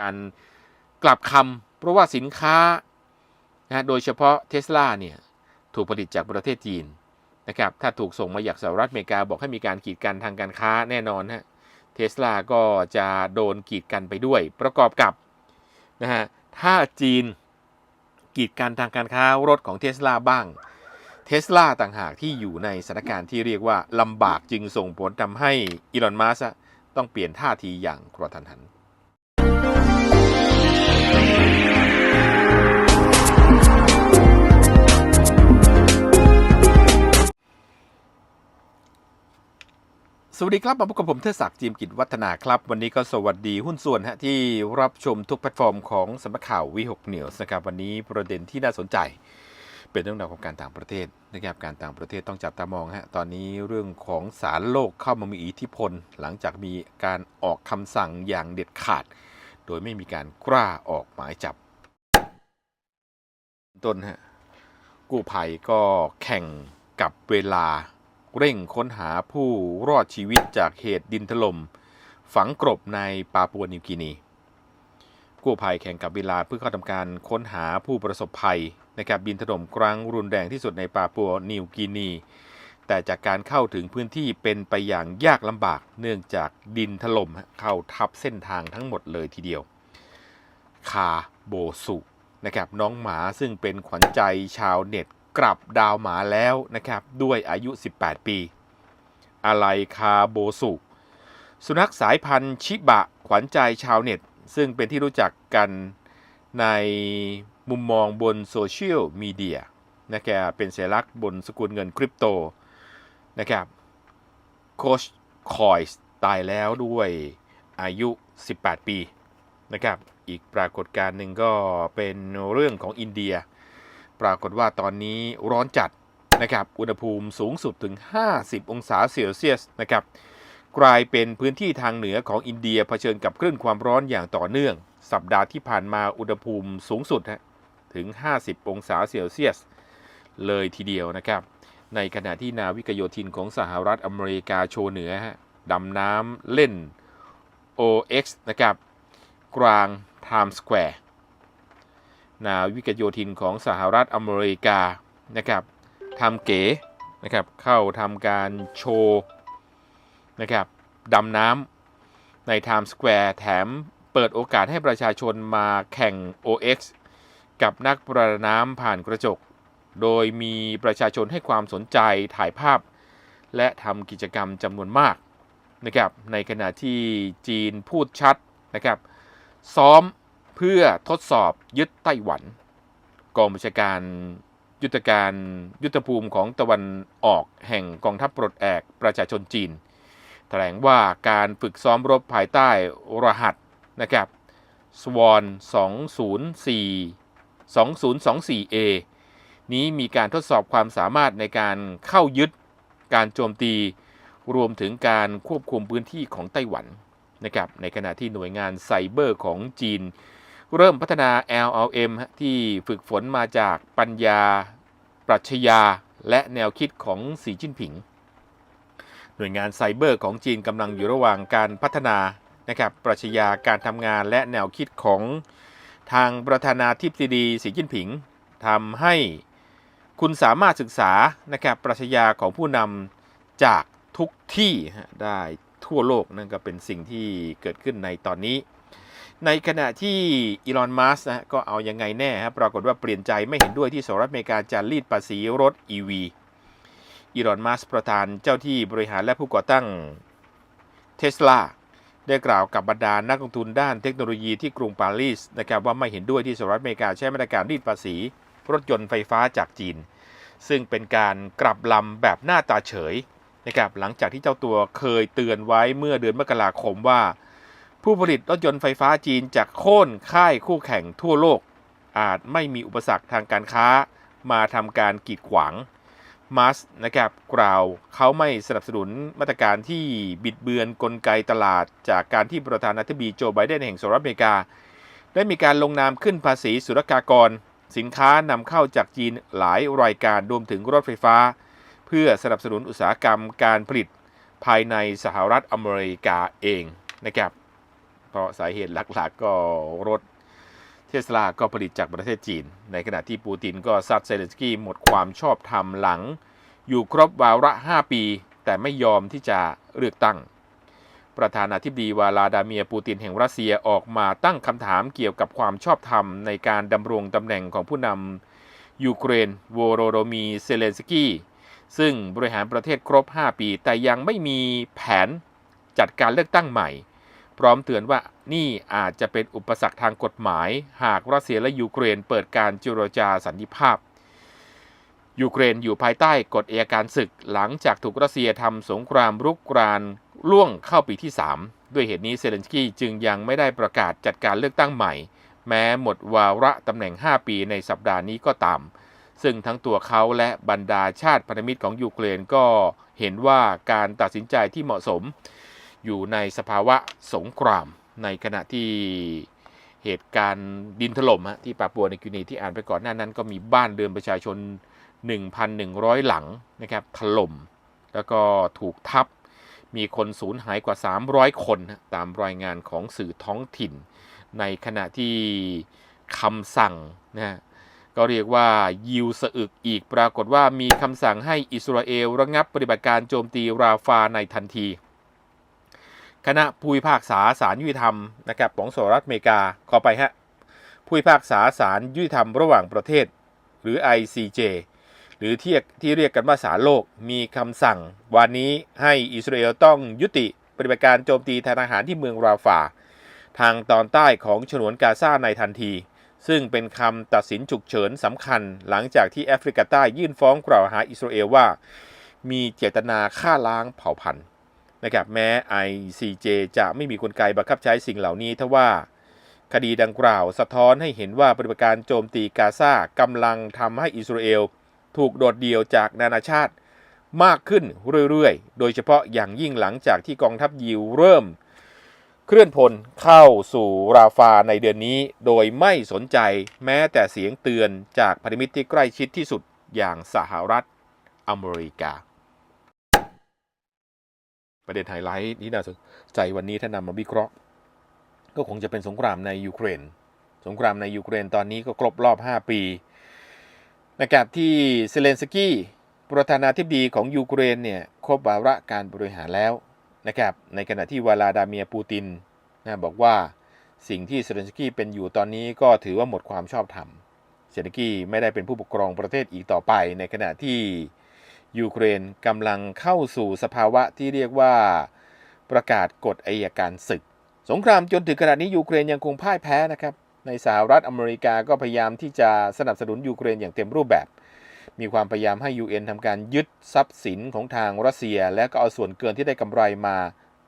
การกลับคำเพราะว่าสินค้านะโดยเฉพาะเทสลาเนี่ยถูกผลิตจากประเทศจีนนะครับถ้าถูกส่งมาจากสหรัฐอเมริกาบอกให้มีการกีดกันทางการค้าแน่นอนฮะเทสลาก็จะโดนกีดกันไปด้วย ประกอบกับนะฮะถ้าจีนกีดกันทางการค้ารถของเทสลาบ้างเทสลาต่างหากที่อยู่ในสถานการณ์ที่เรียกว่าลำบากจึงส่งผลทำให้อีลอนมัสต้องเปลี่ยนท่าทีอย่างกระทันหัน สวัสดีครับมาพบกับผมเทศศักดิ์จิมกิจวัฒนาครับ วันนี้ก็สวัสดีหุ้นส่วนฮะที่รับชมทุกแพลตฟอร์มของสำนักข่าววิหกเหนียวนะครับวันนี้ประเด็นที่น่าสนใจ เป็นเรื่องราวของการต่างประเทศนะครับการต่างประเทศต้องจับตามองฮะตอนนี้เรื่องของสารโลกเข้ามามีอิทธิพล หลังจากมีการออกคำสั่งอย่างเด็ดขาด โดยไม่มีการกล้าออกหมายจับ ต้นฮะกู้ภัยก็แข่งกับเวลา เร่งค้นหาผู้รอดชีวิตจากเหตุดินถล่มฝังกลบในปาปัวนิวกินี กู้ภัยแข่งกับเวลาเพื่อเข้าทำการค้นหาผู้ประสบภัยนะครับดินถล่มครั้งรุนแรงที่สุดในปาปัวนิวกินี แต่จากการเข้าถึงพื้นที่เป็นไปอย่างยากลำบากเนื่องจากดินถล่มเข้าทับเส้นทางทั้งหมดเลยทีเดียว คาโบสุนะครับน้องหมาซึ่งเป็นขวัญใจชาวเน็ต กลับดาวหมาแล้วนะครับ ด้วยอายุ 18 ปีอะไรคาโบสุ สุนัขสายพันธุ์ชิบะขวัญใจชาวเน็ต ซึ่งเป็นที่รู้จักกันในมุมมองบนโซเชียลมีเดียนะครับเป็นสัญลักษณ์บนสกุลเงินคริปโตนะครับโคชคอยส์ตายแล้วด้วยอายุ 18 ปีนะครับ อีกปรากฏการณ์หนึ่งก็เป็นเรื่องของอินเดีย ปรากฏว่าตอนนี้ร้อนจัดนะครับ อุณหภูมิสูงสุดถึง 50 องศาเซลเซียสนะครับ กลายเป็นพื้นที่ทางเหนือของอินเดียเผชิญกับคลื่นความร้อนอย่างต่อเนื่อง สัปดาห์ที่ผ่านมาอุณหภูมิสูงสุดถึง 50 องศาเซลเซียส เลยทีเดียวนะครับ ในขณะที่นาวิกโยธินของสหรัฐอเมริกาโชว์เหนือดำน้ำเล่น OX นะครับ กลางไทม์สแควร์ นาวิกโยธินของสหรัฐอเมริกานะครับทำเก๋นะครับเข้าทำการโชว์นะครับดำน้ำในไทม์สแควร์แถมเปิดโอกาสให้ประชาชนมาแข่ง OX กับนักประดาน้ำผ่านกระจก โดยมีประชาชนให้ความสนใจถ่ายภาพ และทำกิจกรรมจำนวนมากนะครับในขณะที่จีนพูดชัดนะครับซ้อม เพื่อทดสอบยึดไต้หวัน กองบัญชาการยุทธการยุทธภูมิของตะวันออกแห่งกองทัพปลดแอกประชาชนจีน แถลงว่าการฝึกซ้อมรบภายใต้รหัสนะครับสวอน204 2024A นี้มีการทดสอบความสามารถในการเข้ายึดการโจมตี รวมถึงการควบคุมพื้นที่ของไต้หวันนะครับในขณะที่หน่วยงานไซเบอร์ของจีน เริ่มพัฒนา LLM ที่ฝึกฝนมาจากปัญญา ปรัชญา และแนวคิดของสีจิ้นผิง หน่วยงานไซเบอร์ของจีนกำลังอยู่ระหว่างการพัฒนานะครับปรัชญาการทำงานและแนวคิดของทางประธานาธิบดีสีจิ้นผิงทำให้คุณสามารถศึกษานะครับปรัชญาของผู้นำจากทุกที่ได้ทั่วโลกนั่นก็เป็นสิ่งที่เกิดขึ้นในตอนนี้ ในขณะที่อีลอน มัสก์นะก็เอายังไงแน่ครับปรากฏว่าเปลี่ยนใจไม่เห็นด้วยที่สหรัฐอเมริกาจะรีดภาษีรถ EV อีลอน มัสก์ประธานเจ้าที่บริหารและผู้ก่อตั้งเทสลาได้กล่าวกับบรรดานักลงทุนด้านเทคโนโลยีที่กรุงปารีสนะครับว่าไม่เห็นด้วยที่สหรัฐอเมริกาใช้มาตรการรีดภาษีรถยนต์ไฟฟ้าจากจีน ซึ่งเป็นการกลับลำแบบหน้าตาเฉยนะครับหลังจากที่เจ้าตัวเคยเตือนไว้เมื่อเดือนมกราคมว่า ผู้ผลิตรถยนต์ไฟฟ้าจีนจะโค่นค่ายคู่แข่งทั่วโลก อาจไม่มีอุปสรรคทางการค้ามาทำการกีดขวางมัสนะครับกล่าวเขาไม่สนับสนุนมาตรการที่บิดเบือนกลไกตลาด จากการที่ประธานาธิบดีโจไบเดนแห่งสหรัฐอเมริกา ได้มีการลงนามขึ้นภาษีศุลกากร สินค้านำเข้าจากจีนหลายรายการรวมถึงรถไฟฟ้า เพื่อสนับสนุนอุตสาหกรรมการผลิตภายในสหรัฐอเมริกาเองนะครับ ราะสาเหตุหลักๆ ก็รถเทสลาก็ผลิตจากประเทศจีน ในขณะที่ปูตินก็ซัดเซเลนสกี้หมดความชอบธรรมหลัง อยู่ครบวาระ 5 ปี แต่ไม่ยอมที่จะเลือกตั้ง ประธานาธิบดีวลาดาเมียปูตินแห่งรัสเซียออกมาตั้งคำถามเกี่ยวกับความชอบธรรมในการดำรงตำแหน่งของผู้นำยูเครนโวโรโดมีเซเลนสกี้ซึ่งบริหารประเทศครบ 5 ปี แต่ยังไม่มีแผนจัดการเลือกตั้งใหม่ พร้อมเตือนว่านี่อาจจะเป็นอุปสรรคทางกฎหมาย หากรัสเซียและยูเครนเปิดการเจรจาสันติภาพ ยูเครนอยู่ภายใต้กฎเอยการศึก หลังจากถูกรัสเซียทำสงครามรุกรานล่วงเข้าปีที่ 3 ด้วยเหตุนี้เซเลนสกี้จึงยังไม่ได้ประกาศจัดการเลือกตั้งใหม่ แม้หมดวาระตำแหน่ง 5 ปีในสัปดาห์นี้ก็ตาม ซึ่งทั้งตัวเขาและบรรดาชาติพันธมิตรของยูเครนก็เห็นว่าการตัดสินใจที่เหมาะสม อยู่ในสภาวะสงครามในขณะที่เหตุการณ์ดินถล่มที่ปาปัวในกินีที่อ่านไปก่อนหน้านั้น ก็มีบ้านเรือนประชาชน 1,100 หลังนะครับถล่ม แล้วก็ถูกทับมีคนสูญหายกว่า 300 คนตามรายงานของสื่อท้องถิ่น ในขณะที่คำสั่งนะฮะก็เรียกว่ายิวสะอึกอีกปรากฏว่ามีคำสั่งให้อิสราเอลระงับปฏิบัติการโจมตีราฟาในทันที คณะผู้พิพากษาศาลยุติธรรมนะครับของสหรัฐอเมริกาขอไปฮะผู้พิพากษาศาลยุติธรรมระหว่างประเทศ หรือ ICJ หรือที่ที่เรียกกันว่าศาลโลกมีคำสั่ง วันนี้ให้อิสราเอลต้องยุติปฏิบัติการโจมตีทางทหารที่เมืองราฟา ทางตอนใต้ของฉนวนกาซาในทันที ซึ่งเป็นคำตัดสินฉุกเฉินสำคัญ หลังจากที่แอฟริกาใต้ยื่นฟ้องกล่าวหาอิสราเอลว่า มีเจตนาฆ่าล้างเผ่าพันธุ์ นะครับแม้ ICJ จะไม่มีกลไกบังคับใช้สิ่งเหล่านี้ทว่า คดีดังกล่าวสะท้อนให้เห็นว่าปฏิบัติการโจมตีกาซากำลังทำให้อิสราเอลถูกโดดเดี่ยวจากนานาชาติมากขึ้นเรื่อยๆ โดยเฉพาะอย่างยิ่งหลังจากที่กองทัพยิวเริ่ม เคลื่อนพลเข้าสู่ราฟาในเดือนนี้ โดยไม่สนใจแม้แต่เสียงเตือนจากพันธมิตรที่ใกล้ชิดที่สุดอย่างสหรัฐอเมริกา ประเด็นไฮไลท์ที่น่าสนใจวันนี้ถ้านำมาวิเคราะห์ ก็คงจะเป็นสงครามในยูเครน สงครามในยูเครนตอนนี้ก็ครบรอบ 5 ปีนะครับที่เซเลนสกี้ประธานาธิบดีของยูเครนเนี่ยครบวาระการบริหารแล้วนะครับในขณะที่วลาดาเมียปูตินนะบอกว่าสิ่งที่เซเลนสกี้เป็นอยู่ตอนนี้ก็ถือว่าหมดความชอบธรรมเซเลนสกี้ไม่ได้เป็นผู้ปกครองประเทศอีกต่อไป ในขณะที่ ยูเครนกำลังเข้าสู่สภาวะที่เรียกว่าประกาศกฎอัยการศึก สงครามจนถึงขณะนี้ยูเครนยังคงพ่ายแพ้นะครับ ในสหรัฐอเมริกาก็พยายามที่จะสนับสนุนยูเครนอย่างเต็มรูปแบบ มีความพยายามให้ UN ทำการยึดทรัพย์สินของทางรัสเซีย และก็เอาส่วนเกินที่ได้กำไรมา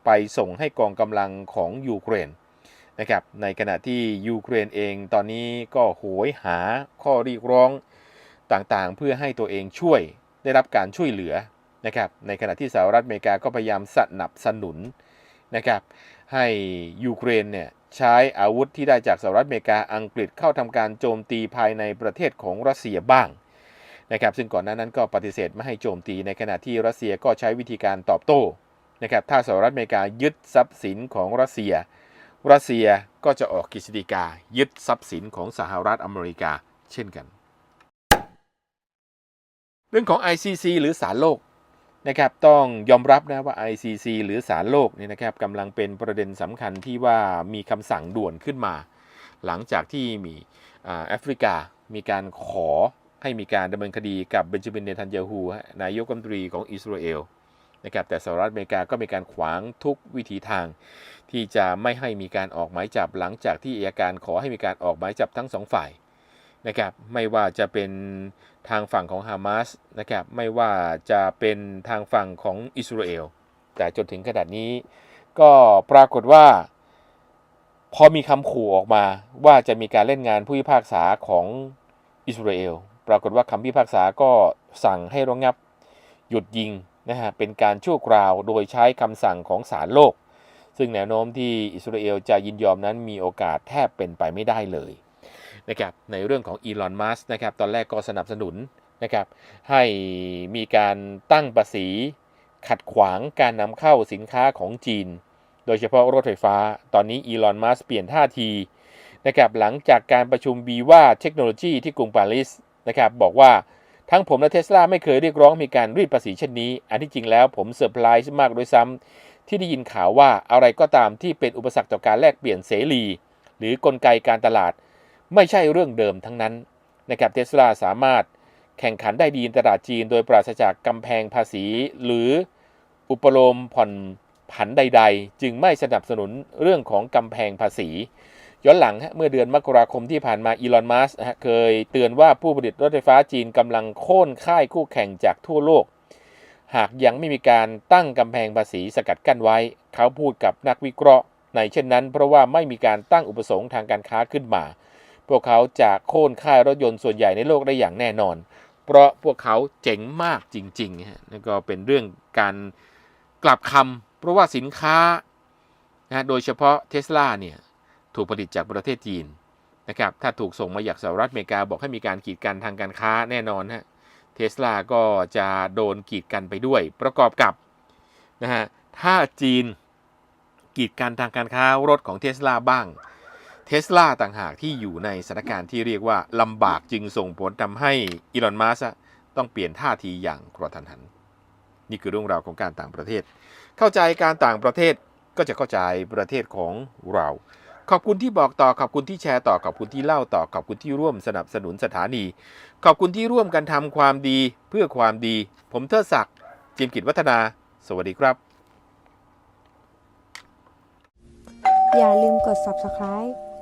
ไปส่งให้กองกำลังของยูเครนนะครับ ในขณะที่ยูเครนเองตอนนี้ก็โหยหาข้อเรียกร้องต่างๆ เพื่อให้ตัวเองช่วย ได้รับการช่วยเหลือนะครับในขณะที่สหรัฐอเมริกาก็พยายามสนับสนุนนะครับให้ยูเครนเนี่ยใช้อาวุธที่ได้จากสหรัฐอเมริกาอังกฤษเข้าทำการโจมตีภายในประเทศของรัสเซียบ้างนะครับซึ่งก่อนหน้านั้นก็ปฏิเสธไม่ให้โจมตีในขณะที่รัสเซียก็ใช้วิธีการตอบโต้นะครับถ้าสหรัฐอเมริกายึดทรัพย์สินของรัสเซีย รัสเซียก็จะออกกฤษฎีกายึดทรัพย์สินของสหรัฐอเมริกา เช่นกัน เรื่องของ ICC หรือศาลโลกนะครับต้องยอมรับนะว่า ICC หรือศาลโลกเนี่ยนะครับกำลังเป็นประเด็นสำคัญที่ว่ามีคำสั่งด่วนขึ้นมา หลังจากที่มีแอฟริกามีการขอให้มีการดำเนินคดีกับเบนจามินเนทันยาฮูนายกรัฐมนตรีของอิสราเอลนะครับแต่สหรัฐอเมริกาก็มีการขวางทุกวิถีทาง ที่จะไม่ให้มีการออกหมายจับหลังจากที่อัยการขอให้มีการออกหมายจับทั้งสองฝ่าย นะครับไม่ว่าจะเป็นทางฝั่งของฮามาสนะครับไม่ว่าจะเป็นทางฝั่งของอิสราเอลแต่จนถึงขนาดนี้ก็ปรากฏว่า พอมีคำขู่ออกมาว่าจะมีการเล่นงานผู้พิพากษาของอิสราเอลปรากฏว่าคำพิพากษาก็สั่งให้ระงับหยุดยิงนะฮะเป็นการชั่วคราวโดยใช้คำสั่งของศาลโลก ซึ่งแนวโน้มที่อิสราเอลจะยินยอมนั้นมีโอกาสแทบเป็นไปไม่ได้เลย นะครับในเรื่องของอีลอนมัสนะครับตอนแรกก็สนับสนุนนะครับให้มีการตั้งภาษีขัดขวางการนำเข้าสินค้าของจีน โดยเฉพาะรถไฟฟ้า ตอนนี้อีลอนมัสเปลี่ยนท่าทีนะครับหลังจากการประชุมบีว่าเทคโนโลยีที่กรุงปารีสนะครับบอกว่าทั้งผมและเทสลาไม่เคยเรียกร้องมีการรีดภาษีเช่นนี้ อันที่จริงแล้วผมเซอร์ไพรส์มากด้วยซ้ำที่ได้ยินข่าวว่าอะไรก็ตามที่เป็นอุปสรรคต่อการแลกเปลี่ยนเสรี หรือกลไกการตลาด ไม่ใช่เรื่องเดิมทั้งนั้นนะครับเทสลาสามารถแข่งขันได้ดีในตลาดจีน โดยปราศจากกำแพงภาษี หรืออุปโลมผ่อนผันใด ๆ จึงไม่สนับสนุนเรื่องของกำแพงภาษี ย้อนหลังเมื่อเดือนมกราคมที่ผ่านมาอีลอนมัสเคยเตือนว่าผู้ผลิตรถไฟฟ้าจีนกำลังโค่นค่ายคู่แข่งจากทั่วโลก หากยังไม่มีการตั้งกำแพงภาษีสกัดกั้นไว้ เขาพูดกับนักวิเคราะห์ ในเช่นนั้นเพราะว่าไม่มีการตั้งอุปสงค์ทางการค้าขึ้นมา พวกเขาจะโค่นค่ายรถยนต์ส่วนใหญ่ในโลกได้อย่างแน่นอน เพราะพวกเขาเจ๋งมากจริงๆฮะนั่นก็เป็นเรื่องการกลับคำเพราะว่าสินค้านะโดยเฉพาะเทสลาเนี่ยถูกผลิตจากประเทศจีนนะครับถ้าถูกส่งมาจากสหรัฐอเมริกาบอกให้มีการกีดกันทางการค้าแน่นอนฮะเทสลาก็จะโดนกีดกันไปด้วย ประกอบกับนะฮะถ้าจีนกีดกันทางการค้ารถของเทสลาบ้าง เทสลาต่างหากที่อยู่ในสถานการณ์ที่เรียกว่าลำบากจึงส่งผลทำให้อีลอนมัสต้องเปลี่ยนท่าทีอย่างกระทันหัน นี่คือเรื่องราวของการต่างประเทศ เข้าใจการต่างประเทศก็จะเข้าใจประเทศของเรา ขอบคุณที่บอกต่อขอบคุณที่แชร์ต่อขอบคุณที่เล่าต่อขอบคุณที่ร่วมสนับสนุนสถานี ขอบคุณที่ร่วมกันทำความดีเพื่อความดี ผมเทิดศักดิ์จิมกิจวัฒนา สวัสดีครับ อย่าลืมกด subscribe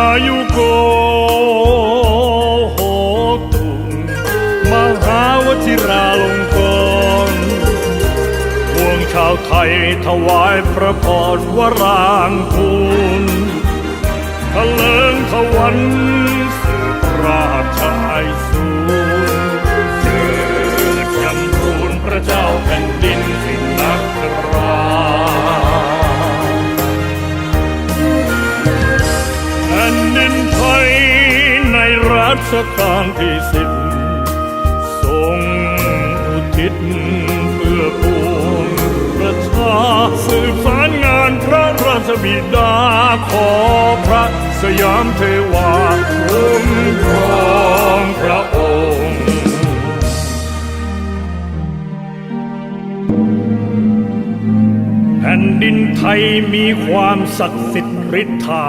ายุโกโหตุมหาวชิราลงกรพวงชาวไทยถวายพระพรวรางคุณทะเลิงทวันสืบราชายสูงเจิดจำรูนพระเจ้าแผ่นดิน ชกาลที่สิบทรงอุทิศเพื่อปวงประชาสืบสารงานพระราชบิดาขอพระสยามเทวาคุ้มครองพระองค์แผ่นดินไทยมีความศักดิ์สิทธิ์ฤทธา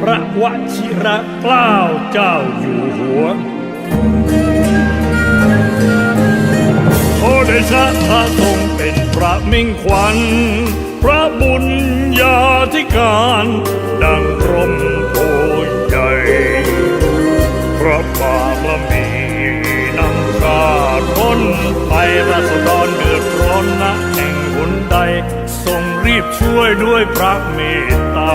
พระวชิระเกล้าเจ้าอยู่หัว โอเดชะพระทรงเป็นพระมิ่งขวัญ พระบุญญาธิการ ดังรมโพใหญ่ พระบารมีนำชาติพ้นไปราษฎรเดือดร้อนนะแห่งหนใด ทรงรีบช่วยด้วยพระเมตตา